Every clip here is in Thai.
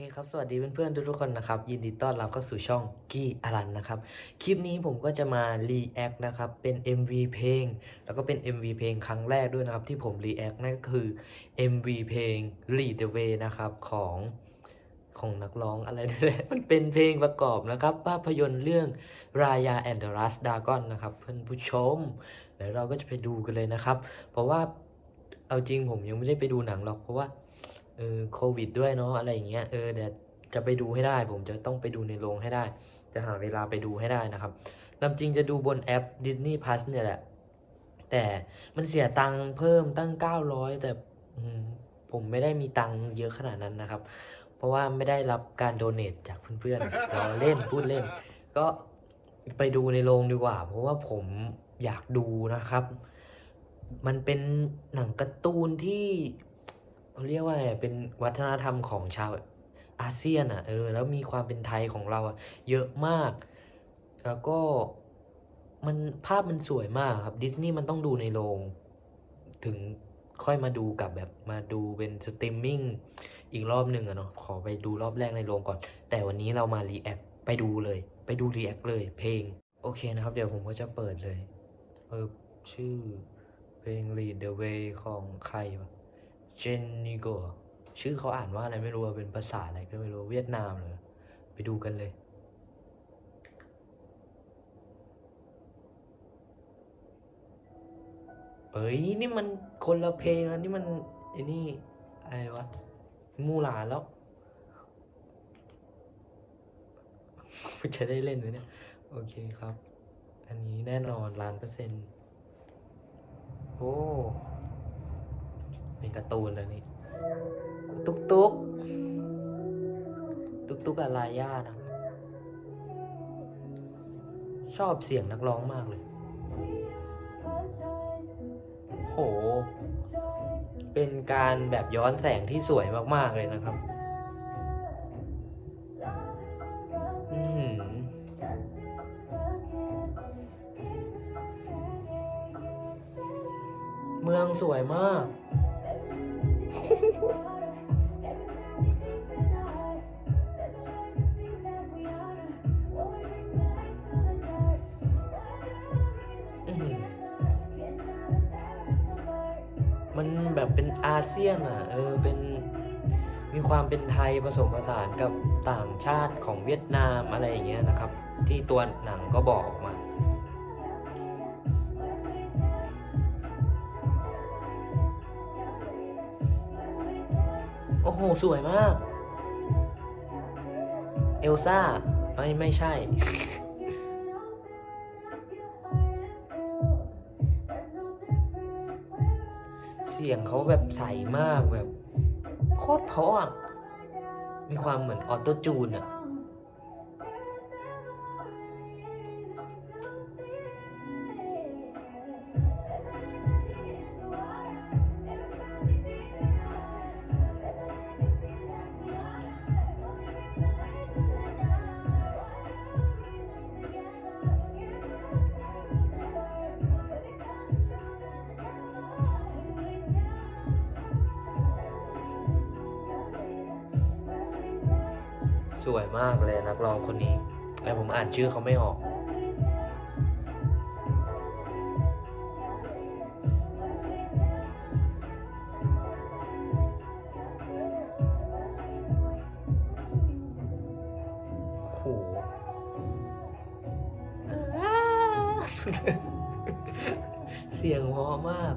เคครับ สวัสดีเพื่อนๆทุกๆคนนะครับ ยินดีต้อนรับเข้าสู่ช่องกี้อลันนะครับ คลิปนี้ผมก็จะมา react นะครับ เป็น MV เพลง แล้วก็เป็น MV เพลงครั้งแรกด้วยนะครับ ที่ผม react นั่นก็คือ MV เพลง Lead the Way นะครับ ของของนักร้องอะไรนั่แหละมันเป็นเพลงประกอบนะครับ ภาพยนตร์เรื่อง Raya and the Last Dragon นะครับ เพื่อนผู้ชมเดี๋ยวเราก็จะไปดูกันเลยนะครับ เพราะว่าเอาจริงผมยังไม่ได้ไปดูหนังหรอกเพราะว่า เออโควิดด้วยเนาะอะไรอย่างเงี้ยเออเดี๋ยวจะไปดูให้ได้ ผมจะต้องไปดูในโรงให้ได้ จะหาเวลาไปดูให้ได้นะครับตามจริงจะดูบนแอป Disney Plus เนี่ยแหละ แต่มันเสียตังค์เพิ่มตั้ง 900 แต่อืมผมไม่ได้มีตังค์เยอะขนาดนั้นนะครับ เพราะว่าไม่ได้รับการโดเน a จากเพื่อนๆเราเล่นพูดเล่น ก็ไปดูในโรงดีกว่า เพราะว่าผมอยากดูนะครับ มันเป็นหนังการ์ตูนที่ เขาเรียกว่าอะไรเป็นวัฒนธรรมของชาวอาเซียนอะเออแล้วมีความเป็นไทยของเราอะเยอะมาก แล้วก็มันภาพมันสวยมากครับดิสนีย์มันต้องดูในโรงถึงค่อยมาดูกับแบบมาดูเป็นสตรีมมิ่งอีกรอบหนึ่งอะเนาะขอไปดูรอบแรกในโรงก่อน แต่วันนี้เรามารีแอคไปดูเลย ไปดูรีแอคเลยเพลง โอเคนะครับ เดี๋ยวผมก็จะเปิดเลยเออชื่อเพลง Lead the Way ของใครวะ เจนนิโกชื่อเขาอ่านว่าอะไรไม่รู้เป็นภาษาอะไรก็ไม่รู้เวียดนามเลยไปดูกันเลยเอ้ยนี่มันคนละเพลงแล้วนี่มันไอ้นี่อะไรวะมูหลานแล้วจะได้เล่นไหมเนี่ย โอเคครับ อันนี้แน่นอนล้านเปอร์เซ็นต์โอ้ การ์ตูนแล้วนี่ ตุ๊กตุ๊กตุ๊กตุ๊กอะไรย่านะชอบเสียงนักร้องมากเลย โห เป็นการแบบย้อนแสงที่สวยมาก ๆ เลยนะครับเมืองสวยมาก แบบเป็นอาเซียนอะเออเป็นมีความเป็นไทยผสมผสานกับต่างชาติของเวียดนามอะไรอย่างเงี้ยนะครับ ที่ตัวหนังก็บอกออกมาโอ้โห สวยมาก เอลซ่า ไม่ ไม่ใช่ สียงเขาแบบใสมากแบบ โคตรเพราะอะมีความเหมือนออโตจูนอะ วยมากเลยนักร้องคนนี้ แต่ผมอ่านชื่อเขาไม่ออก โห เสียงเพราะมาก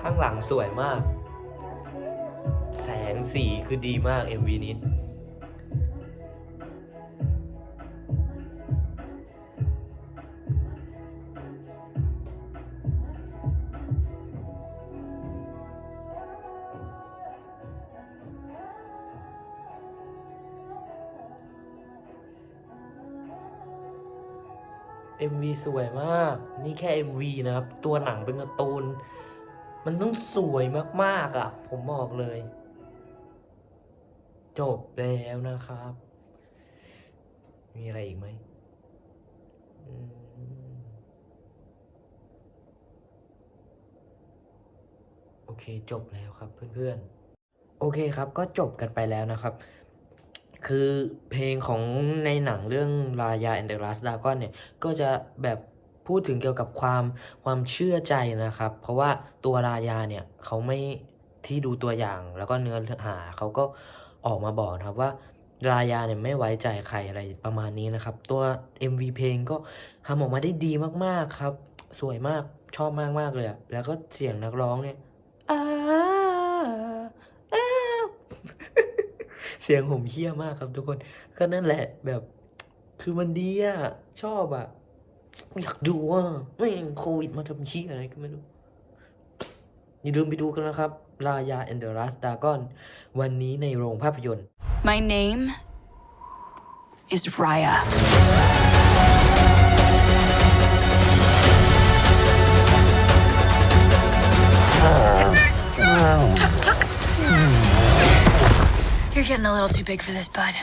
ข้างหลังสวยมาก แสงสีคือดีมาก MV นี้ MV สวยมาก นี่แค่ MV นะครับ ตัวหนังเป็นการ์ตูน มันต้องสวยมากๆอะ ผมบอกเลย จบแล้วนะครับ มีอะไรอีกไหมโอเคจบแล้วครับเพื่อนๆ โอเคครับก็จบกันไปแล้วนะครับ คือเพลงของในหนังเรื่องรายา and the Last Dragon เนี่ย ก็จะแบบ พูดถึงเกี่ยวกับความความเชื่อใจนะครับ เพราะว่าตัวรายาเนี่ยเขาไม่ที่ดูตัวอย่างแล้วก็เนื้อหาเขาก็ออกมาบอกนะครับว่ารายาเนี่ยไม่ไว้ใจใครอะไรประมาณนี้นะครับ ตัว MV เพลงก็ทำออกมาได้ดีมากๆครับ สวยมากชอบมากมากเลยแล้วก็เสียงนักร้องเนี่ยเสียงผมเฮี้ยมากครับทุกคน ก็นั่นแหละแบบ คือมันดีอะชอบอะ อยากดูอะไม่งโควิดมาทำเชี่ยอะไรก็ไม่รู้ อย่าลืมไปดูกันนะครับรายา and the Last Dragon วันนี้ในโรงภาพยนตร์ My name is Raya. Tuck, tuck. You're getting a little too big for this, bud.